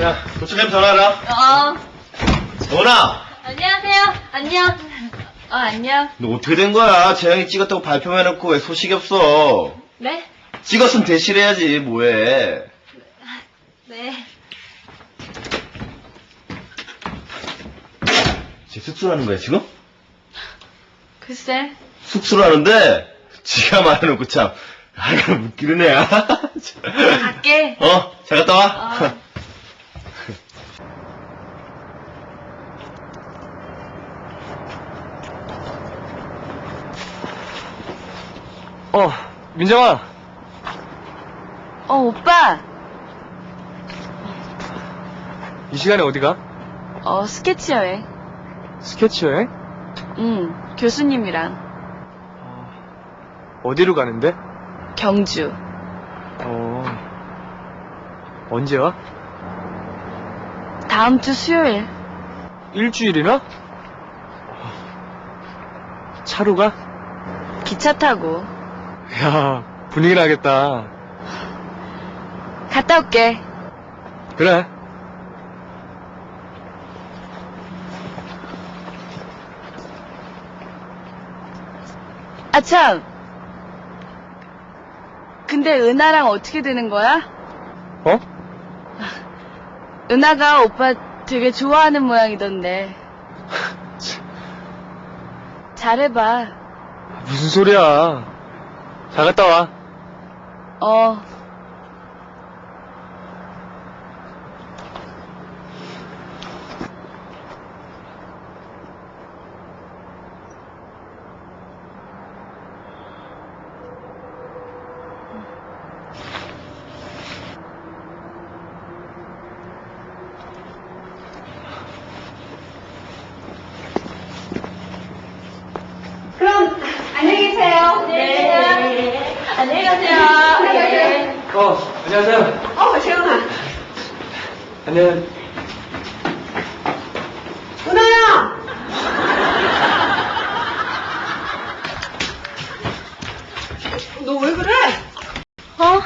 야, 도착하면 전화하라. 어, 전화! 안녕하세요. 안녕. 어, 안녕. 너 어떻게 된 거야? 재영이 찍었다고 발표만 해놓고 왜 소식이 없어? 네? 찍었으면 대실해야지, 뭐해. 네. 쟤 숙소라는 거야, 지금? 글쎄. 숙소라는데, 지가 말해놓고 참, 아, 이거 웃기는 애야. 갈게. 어, 잘 갔다 와. 어. 어, 민정아. 어, 오빠. 이 시간에 어디 가? 어, 스케치 여행. 스케치 여행? 응, 교수님이랑. 어디로 가는데? 경주. 어. 언제 와? 다음 주 수요일. 일주일이나? 차로 가? 기차 타고. 야, 분위기 나겠다. 갔다 올게. 그래. 아, 참. 근데 은하랑 어떻게 되는 거야? 어? 은하가 오빠 되게 좋아하는 모양이던데. 잘해봐. 무슨 소리야. 잘 갔다 와. 어. 그럼 안녕히 계세요. 네. 안녕히 가세요. 네. 어, 안녕하세요. 어, 재영아. 안녕. 은하야. 너 왜 그래? 어?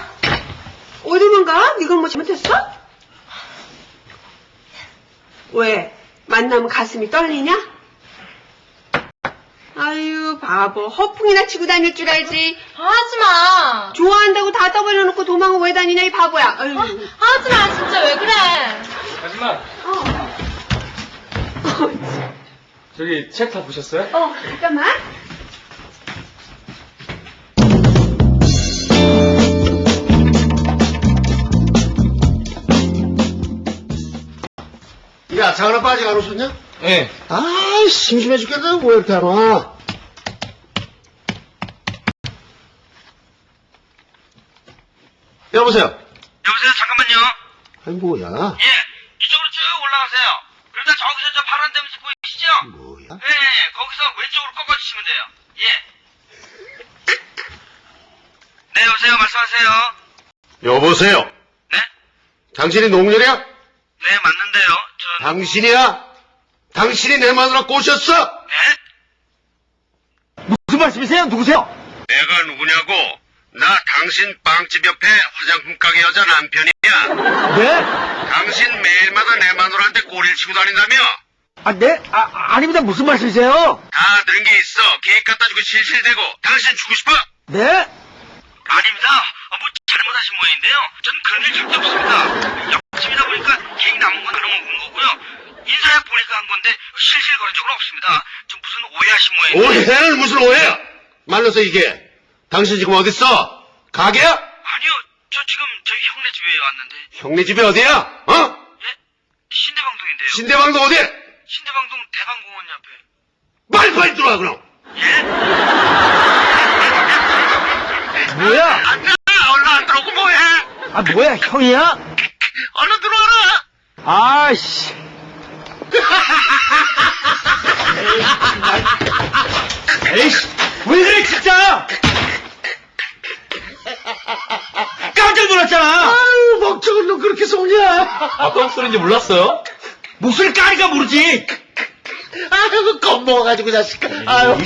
어디만 가? 네가 뭐 잘못했어? 왜? 만나면 가슴이 떨리냐? 바보 허풍이나 치고 다닐 줄 알지 하지 마. 좋아한다고 다 떠벌려놓고 도망을 왜 다니냐 이 바보야 아유. 하지 마. 진짜 왜 그래? 아줌마, 어. 저기 책 다 보셨어요? 어 잠깐만 야, 장하나 빠지안 오셨냐? 예. 아, 심심해 죽겠다. 왜 이렇게 안 와? 여보세요? 여보세요, 잠깐만요. 아니, 뭐야? 예, 이쪽으로 쭉 올라가세요. 그러다 저기서 저 파란 데미지 보이시죠? 뭐야? 예, 거기서 왼쪽으로 꺾어주시면 돼요. 예. 네, 여보세요, 말씀하세요. 여보세요? 네? 당신이 농렬이야? 네, 맞는데요. 저, 당신이야? 당신이 내 마누라 꼬셨어? 네? 무슨 말씀이세요? 누구세요? 내가 누구냐고? 나 당신 빵집 옆에 화장품 가게 여자 남편이야. 네? 당신 매일마다 내 마누라한테 꼬리를 치고 다닌다며? 아, 네? 아, 아닙니다. 무슨 말씀이세요? 다 들은 게 있어. 계획 갖다 주고 실실대고. 당신 주고 싶어? 네? 아닙니다. 어, 뭐 잘못하신 모양인데요. 전 그런 일 절대 없습니다. 옆집이다 보니까 계획 남은 건 그런 건 거고요. 인사해 보니까 한 건데 실실 거린 적은 없습니다. 좀 무슨 오해하신 모양인데. 오해는 무슨 오해야? 말로서 이게. 당신 지금 어딨어? 가게야? 아니요, 저 지금 저희 형네 집에 왔는데. 형네 집이 어디야? 어? 예? 신대방동인데요. 신대방도 어디? 신대방동 대방공원 옆에. 빨리 빨리 들어와 그럼. 예? 뭐야? 안 가! 얼른 안 들어오고 뭐해? 아, 뭐야? 형이야? 얼른 들어와라! 아이씨. 에이씨, 왜 그래, 진짜! 깜짝 놀랐잖아! 아유 먹적은 너 그렇게 쏘냐? 아빠 목소리인지 몰랐어요? 목소리 까니까 모르지! 아유 겁먹어가지고 자식. 아유.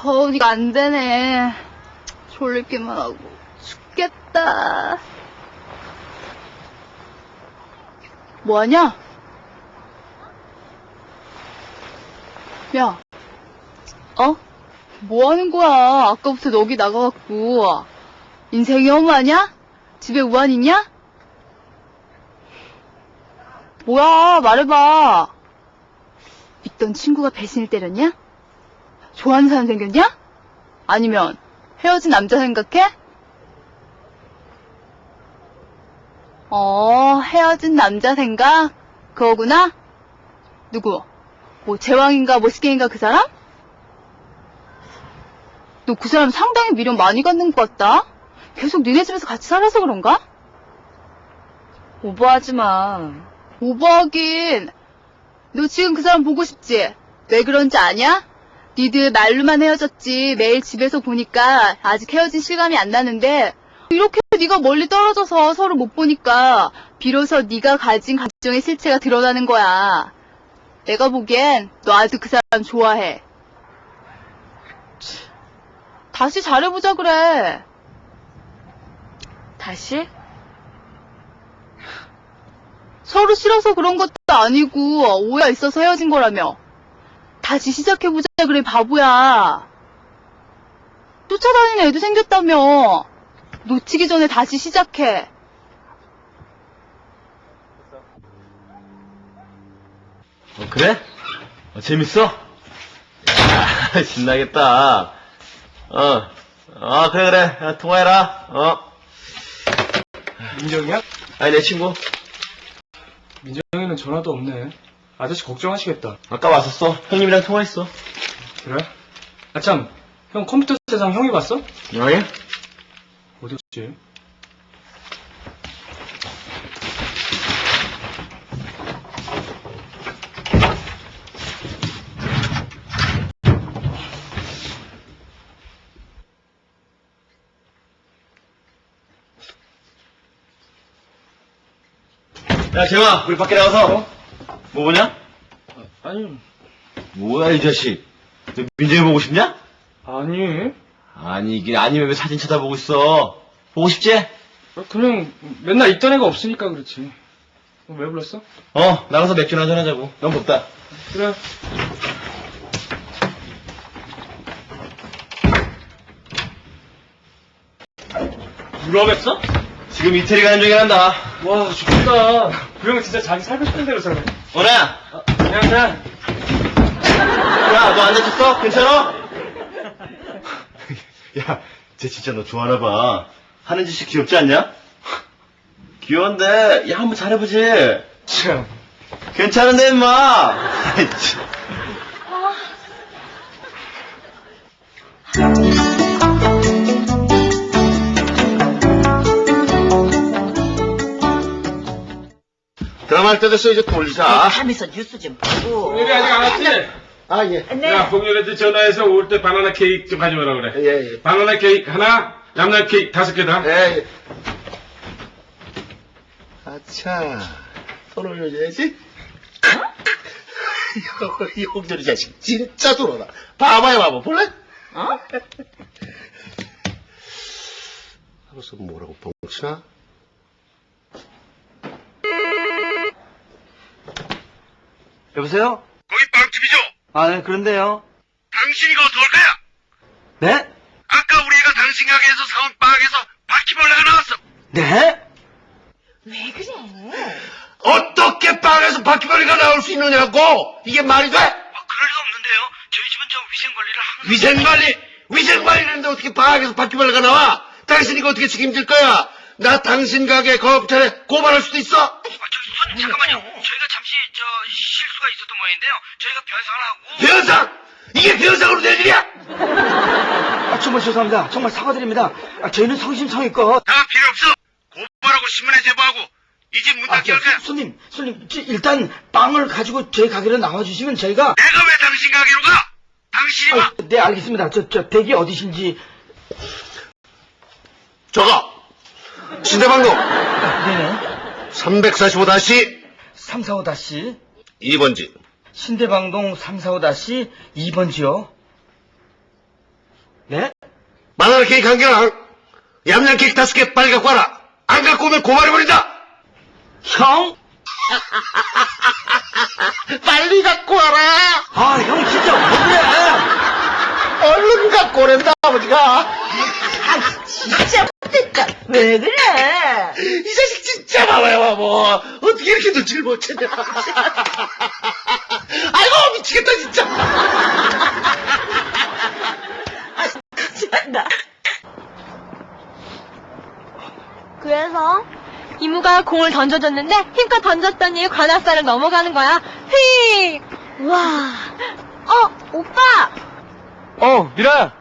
더우니까 안 되네. 졸리기만 하고 죽겠다. 뭐하냐? 야, 어? 뭐 하는 거야? 아까부터 여기 나가갖고. 인생이 험하냐? 집에 우한 있냐? 뭐야, 말해봐. 믿던 친구가 배신을 때렸냐? 좋아하는 사람 생겼냐? 아니면 헤어진 남자 생각해? 어, 헤어진 남자 생각? 그거구나? 누구? 뭐 제왕인가 모스케인가 그 사람? 너 그 사람 상당히 미련 많이 갖는 것 같다? 계속 니네 집에서 같이 살아서 그런가? 오버하지 마. 오버하긴. 너 지금 그 사람 보고 싶지? 왜 그런지 아냐? 니들 말로만 헤어졌지 매일 집에서 보니까 아직 헤어진 실감이 안 나는데 이렇게 네가 멀리 떨어져서 서로 못 보니까 비로소 네가 가진 감정의 실체가 드러나는 거야. 내가 보기엔 너 아직 그 사람 좋아해. 다시 잘해보자 그래. 다시? 서로 싫어서 그런 것도 아니고 오해가 있어서 헤어진 거라며. 다시 시작해보자 그래 바보야. 쫓아다니는 애도 생겼다며. 놓치기 전에 다시 시작해. 어, 그래? 어, 재밌어? 야, 신나겠다. 어, 아, 그래, 그래. 야, 통화해라. 어. 민정이야? 아니, 내 친구. 민정이는 전화도 없네. 아저씨 걱정하시겠다. 아까 왔었어. 형님이랑 통화했어. 그래? 아, 참. 형 컴퓨터 세상 형이 봤어? 아니? 어디였지? 야, 재영아, 우리 밖에 나가서. 뭐 보냐? 아니, 뭐야, 이 자식. 너 민정이 보고 싶냐? 아니. 아니, 이게 아니면 왜 사진 쳐다보고 있어? 보고 싶지? 그냥 맨날 있던 애가 없으니까 그렇지. 어, 왜 불렀어? 어, 나가서 맥주나 한잔 하자고. 너무 덥다. 그래. 유럽했어? 지금 이태리 가는 중에 한다. 와, 좋다. 그 형은 진짜 자기 살고 싶은 대로 살네. 원아야! 그냥, 그냥. 야, 너안 다쳤어? 괜찮아? 야, 쟤 진짜 너 좋아하나 봐. 하는 짓이 귀엽지 않냐? 귀여운데, 야, 한번 잘해보지. 참. 괜찮은데, 임마. 아이, 참. 드라마 할때 됐어, 이제 돌리자. 하면서 뉴스 좀 보고. 우리 아직 안 왔지? 아, 예. 야, 봉렬한테 전화해서 올 때 바나나 케이크 좀 가져오라 그래. 예, 예. 바나나 케이크 하나, 얌얌 케이크 다섯 개다. 예, 예. 아차, 손 올려줘야지. 이 홍렬이 자식, 진짜 들어라. 봐봐요, 봐봐. 볼래? 어? 하고서 뭐라고, 벙치나? 여보세요? 아, 네, 그런데요. 당신이가 어떨까요? 네? 아까 우리가 당신 가게에서 사온 빵에서 바퀴벌레가 나왔어. 네? 왜 그래? 어떻게 빵에서 바퀴벌레가 나올 수 있느냐고! 이게 말이 돼? 아, 그럴 리가 없는데요. 저희 집은 저 위생 관리를 항상 위생관리! 위생관리는데 어떻게 빵에서 바퀴벌레가 나와? 당신 이거 어떻게 책임질 거야? 나 당신 가게 거업차에 고발할 수도 있어? 아, 저기 손님 잠깐만요. 저희가 잠시 저 실수가 있었던 모양인데요. 저희가 변상을 하고 변상! 이게 변상으로 될 일이야! 아, 정말 죄송합니다. 정말 사과드립니다. 아, 저희는 성심성의껏. 다 필요 없어. 고발하고 신문에 제보하고 이 집 문 아, 닫게 저, 할 거야. 손님, 손님, 저, 일단 빵을 가지고 저희 가게로 나와주시면 저희가. 내가 왜 당신 가게로 가? 당신이 와. 아, 네, 알겠습니다. 저, 저, 댁이 어디신지. 저거! 신대방동 네네. 345다시 345다시, 2번지. 신대방동 345다시 2번지요. 네? 바나나 케이크 한 개랑 얌얌 케이크 다섯 개 빨리 갖고 와라. 안 갖고 오면 고발해버린다. 형? 빨리 갖고 와라. 아, 형 진짜 왜 그래? 얼른 갖고 오랜다 아버지가. 아, 진짜 못됐다. 왜 그래? 이 자식 진짜 바보야 바보. 어떻게 이렇게 눈치를 못 채냐. 아이고 미치겠다 진짜. 나 그래서 이모가 공을 던져줬는데 힘껏 던졌더니 관악산을 넘어가는 거야. 휙! 와. 어, 오빠! 어, 미라야.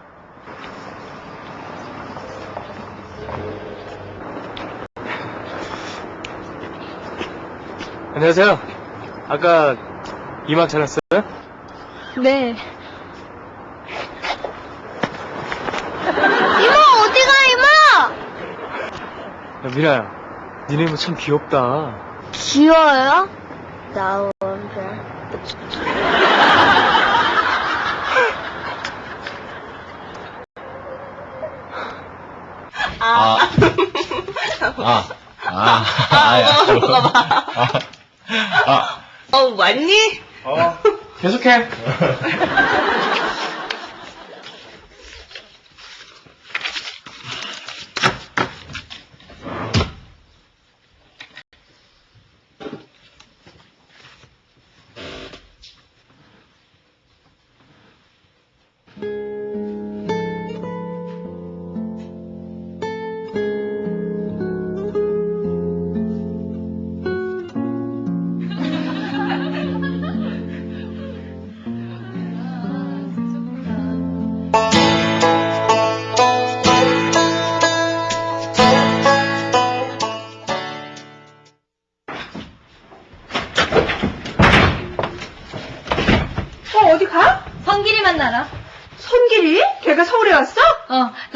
안녕하세요. 아까 이막 잘랐어요? 네. 이모, 어디가, 이모? 야, 미라야. 니네 이모 참 귀엽다. 귀여워요? 나 원래. 아. 아. 아. 아. 아. 어, 왔니? 어, 계속해.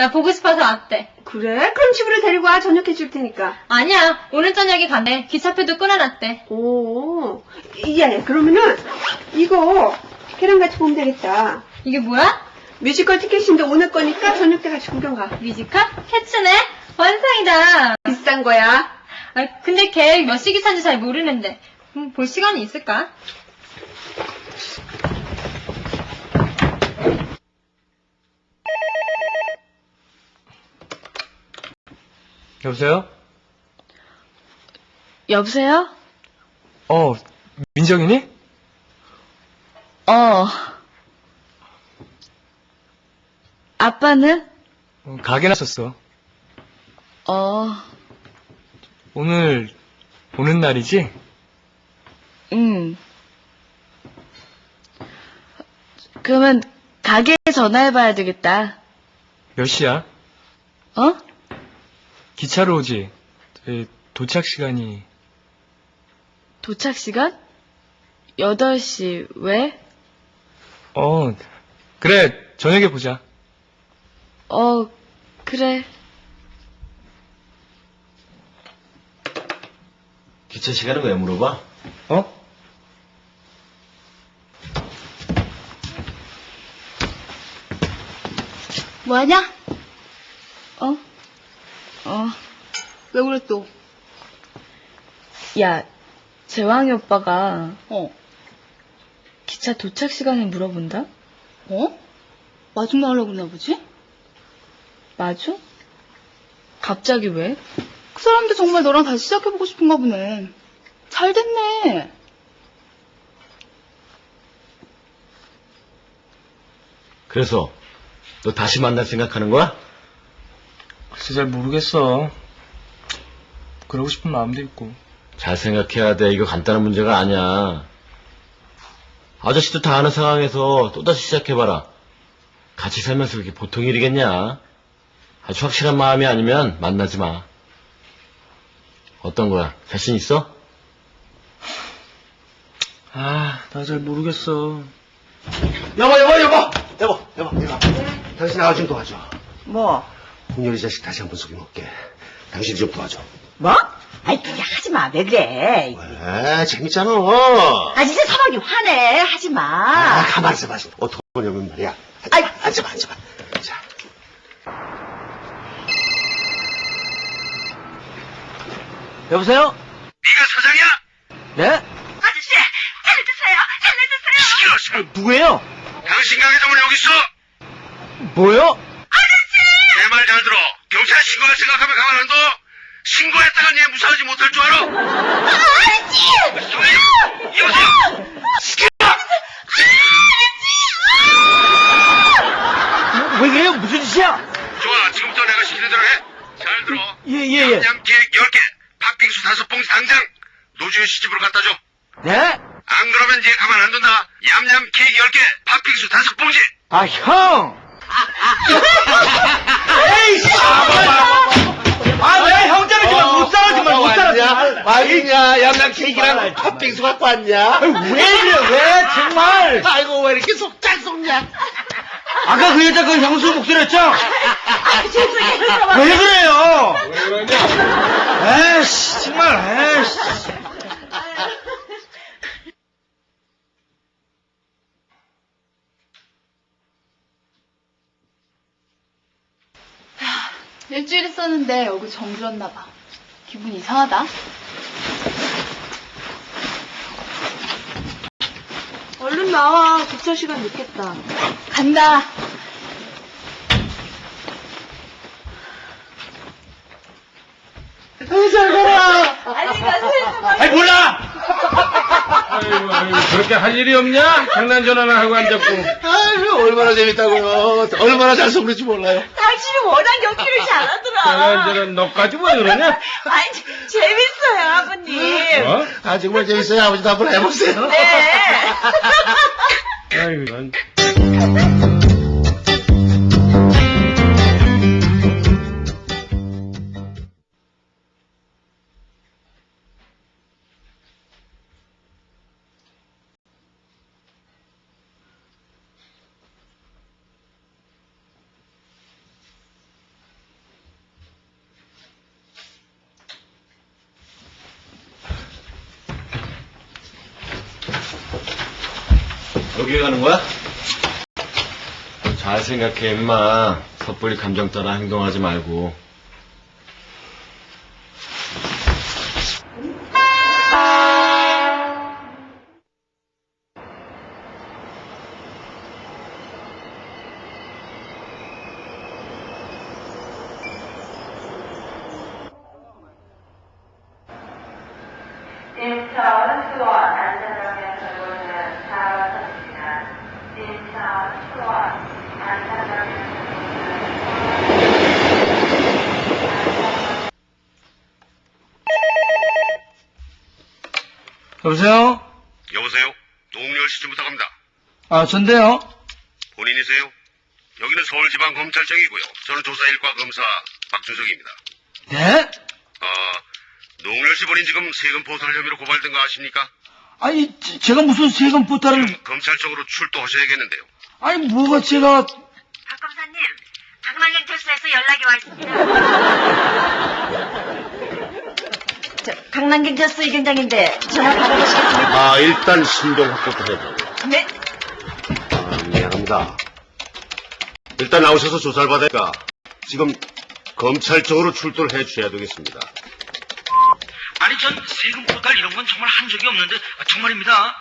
나 보고 싶어서 왔대. 그래? 그럼 집으로 데리고 와. 저녁 해 줄 테니까. 아니야, 오늘 저녁에 간대. 기차표도 끊어놨대. 오. 예, 그러면은, 이거, 걔랑 같이 보면 되겠다. 이게 뭐야? 뮤지컬 티켓인데 오늘 거니까 저녁 때 같이 구경 가. 뮤지컬? 캐츠네? 완상이다. 비싼 거야. 아, 근데 걔 몇 시기 산지 잘 모르는데. 음, 볼 시간이 있을까? 여보세요? 여보세요? 어, 민정이니? 어. 아빠는? 어, 가게 나섰어. 어, 오늘 오는 날이지? 응. 그러면 가게에 전화해봐야 되겠다. 몇 시야? 어? 기차로 오지. 에, 도착 시간이 도착 시간? 8시, 왜? 어 그래 저녁에 보자. 어, 그래. 기차 시간은 왜 물어봐? 어? 뭐하냐? 어? 어. 왜 그래 또? 야, 재왕이 오빠가 어. 기차 도착 시간을 물어본다? 어? 마중 나오려고 그러나 보지? 마중? 갑자기 왜? 그 사람도 정말 너랑 다시 시작해보고 싶은가 보네. 잘 됐네. 그래서 너 다시 만날 생각하는 거야? 글쎄 잘 모르겠어. 그러고 싶은 마음도 있고. 잘 생각해야 돼. 이거 간단한 문제가 아니야. 아저씨도 다 아는 상황에서 또다시 시작해봐라. 같이 살면서 그게 보통 일이겠냐? 아주 확실한 마음이 아니면 만나지 마. 어떤 거야? 자신 있어? 아, 나 잘 모르겠어. 여보, 여보, 여보! 여보, 여보, 여보. 당신 나와 좀 도와줘. 뭐? 풍렬이 자식 다시 한 번 속여먹게. 당신이 좀 도와줘. 뭐? 아이 그게 하지 마. 왜 그래? 에 재밌잖아. 어. 아 진짜 사방이 화내. 하지 마. 아, 가만 있어봐. 어떻게 보냐면 말이야. 아이. 앉아봐, 앉아봐. 자. 여보세요? 네가 사장이야? 네? 아저씨 살려주세요. 살려주세요. 시끄러, 누구예요? 당신 가게 되면 여기 있어. 뭐요? 잘 들어. 경찰 신고할 생각하면 가만 안 둬. 신고했다가 얘 무사하지 못할 줄 알아. 아저씨! 소리! 여보세요? 왜 그래요? 무슨 짓이야? 좋아, 지금부터 내가 시키는 대로 해. 잘 들어. 예, 예, 예. 냠 케이크 10개, 팥빙수 5봉지 당장 노주현 씨 집으로 갖다 줘. 네? 안 그러면 얘 가만 안 둔다. 얌얌 케이크 10개, 팥빙수 5봉지. 아, 형! 에이씨! 아, 내 형제는 정말 못 살아, 정말 못 살아. 양양 케이크랑 팥빙수 갖고 왔냐? 왜 이래, 왜, 정말. 아이고, 왜 이렇게 속 잘 속냐? 아까 그 여자 그 형수 목소리였죠? 아, 죄송해요. 왜 그래요? 왜 그러냐? 에이씨, 정말, 에이씨. 일주일 있었는데 여기 정들었나 봐. 기분 이상하다. 얼른 나와. 국사 시간 늦겠다. 간다. 아이, 몰라! 아이고, 아이고, 그렇게 할 일이 없냐? 장난 전화나 하고 앉았고. 얼마나 재밌다고요. 얼마나 잘 속을지 몰라요. 당신이 워낙 연기를 잘하더라. 장난 전화 너까지 왜 그러냐? 아니, 재밌어요, 아버님. 어? 아, 정말 재밌어요. 아버지도 한번 해보세요. 네. 아이고, 난. 여기 가는 거야? 잘 생각해, 임마. 섣불리 감정 따라 행동하지 말고. 인천 수원 안산병원 돌고는 사와서입니다. 인천 수원 안산병원 여보세요? 여보세요? 노웅열 씨 좀 부탁합니다. 아, 전데요? 본인이세요? 여기는 서울지방검찰청이고요. 저는 조사 1과 검사 박준석입니다. 네? 어, 노웅열 씨 본인 지금 세금 포탈 혐의로 고발된 거 아십니까? 아니, 제- 제가 무슨 세금 포탈을, 지금 검찰청으로 출두하셔야겠는데요. 아니, 뭐가 제가, 박 검사님, 강남경찰서에서 연락이 와 있습니다. 저, 강남경찰서 이경장인데 전화 받아보시겠습니까? 아, 일단 신병 확보부터 해봐. 네? 아, 미안합니다. 일단 나오셔서 조사를 받으니까 지금 검찰청으로 출두를 해 주셔야 되겠습니다. 아니, 전 세금 포탈 이런 건 정말 한 적이 없는데, 아, 정말입니다.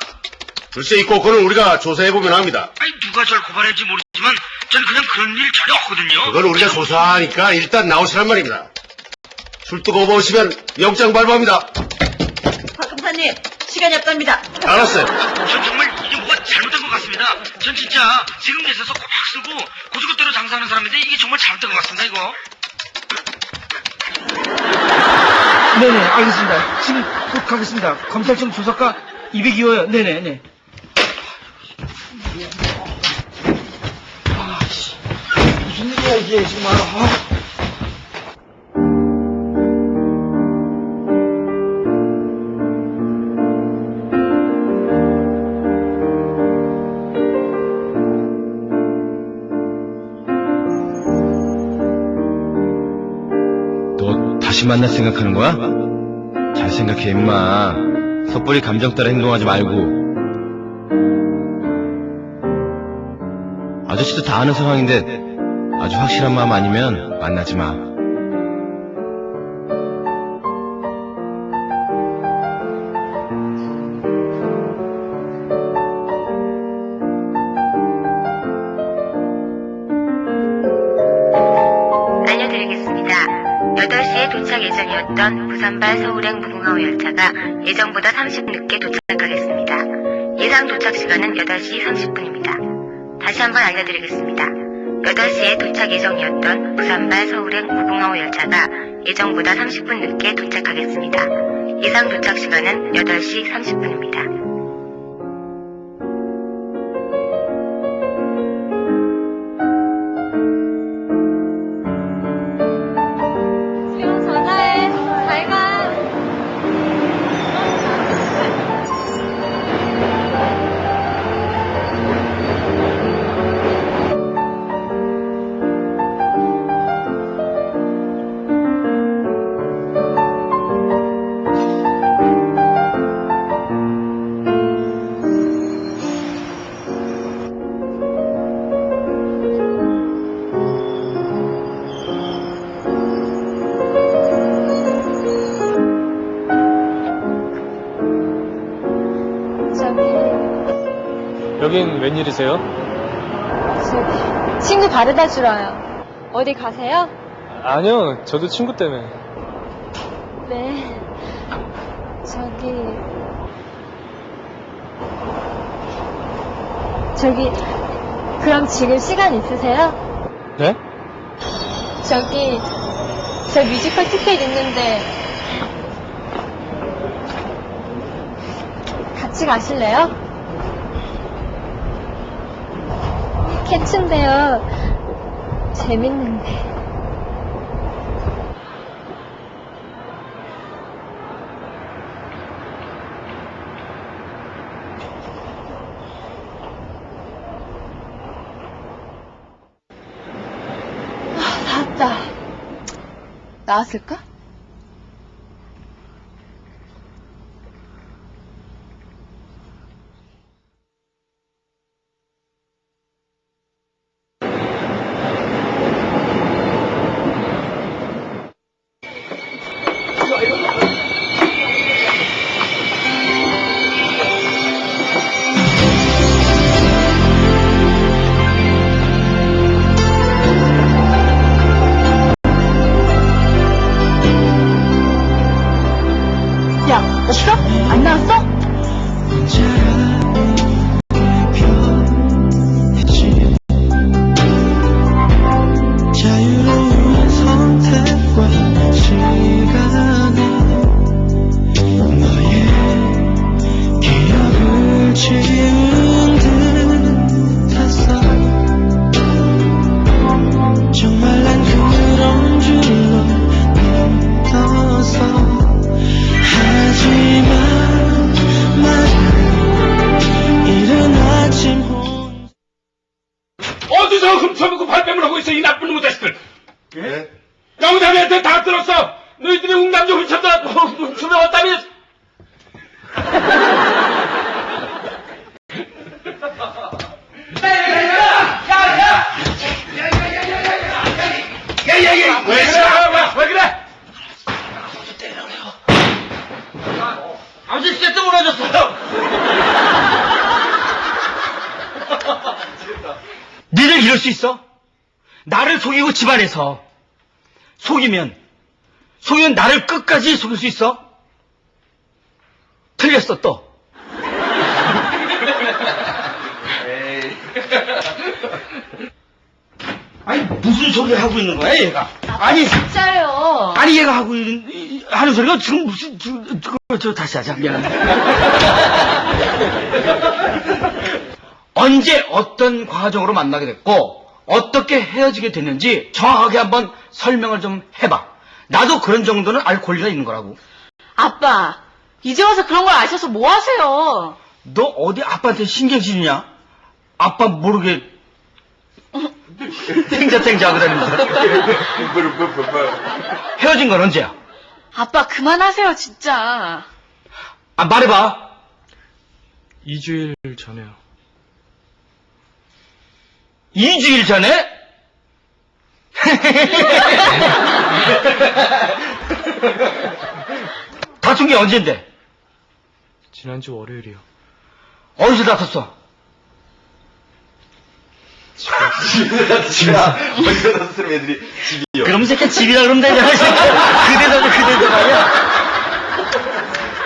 글쎄, 이 꼬꼬는 우리가 조사해 보면 합니다. 아니, 누가 절 고발할지 모르지만, 전 그냥 그런 일 전혀 없거든요. 그건 우리가 조사하니까 일단 나오시란 말입니다. 출두 거부하시면 영장 발부합니다. 박 검사님, 시간이 없답니다. 알았어요. 전 정말 이게 잘못된 것 같습니다. 전 진짜 세금 내서서 꽉 쓰고 고속도로 장사하는 사람인데 이게 정말 잘못된 것 같습니다, 이거. 네네, 알겠습니다. 지금 곧 가겠습니다. 검찰청 조사과 202호요. 네네네. 아, 씨. 무슨 일이야, 이게, 정말. 아. 다시 만날 생각하는 거야? 잘 생각해, 임마. 섣불리 감정 따라 행동하지 말고. 아저씨도 다 아는 상황인데 아주 확실한 마음 아니면 만나지 마. 무궁화호 열차가 예정보다 30분 늦게 도착하겠습니다. 예상 도착 시간은 8시 30분입니다. 다시 한번 알려드리겠습니다. 8시에 도착 예정이었던 부산발 서울행 무궁화호 열차가 예정보다 30분 늦게 도착하겠습니다. 예상 도착 시간은 8시 30분입니다. 여긴 웬일이세요? 친구 바르다 주러요. 어디 가세요? 아니요, 저도 친구 때문에. 네. 저기. 저기, 그럼 지금 시간 있으세요? 네? 저기, 저 뮤지컬 티켓 있는데, 같이 가실래요? 캡츠인데요. 재밌는데. 아, 나왔다. 나왔을까? 왜 그래? 왜 그래? 아버지 진짜 무너졌어요. 니들 이럴 수 있어? 나를 속이고 집안에서 속이면 속이면 나를 끝까지 속일 수 있어? 틀렸어 또. 아니 무슨 소리를 하고 있는 거야 얘가? 아니 진짜요. 아니 얘가 하고 있는 이- 하는 소리가 지금 무슨 저, 저, 저 다시 하자 미안해. 언제 어떤 과정으로 만나게 됐고 어떻게 헤어지게 됐는지 정확하게 한번 설명을 좀 해봐. 나도 그런 정도는 알 권리가 있는 거라고. 아빠, 이제 와서 그런 걸 아셔서 뭐 하세요? 너 어디 아빠한테 신경 쓰냐? 아빠 모르게 탱자탱자 그러면서 헤어진 건 언제야? 아빠 그만하세요, 진짜. 아 말해봐. 2주일 전에요. 2주일 전에? 다툰 게 언젠데? 지난주 월요일이요. 어디서 다퉜어? 집에서. 집이야. 어디서 나서 애들이 집이요. 그럼 이 새끼 집이라 그러면 되잖아, 이 새끼. 그대로, 그대로 말이야.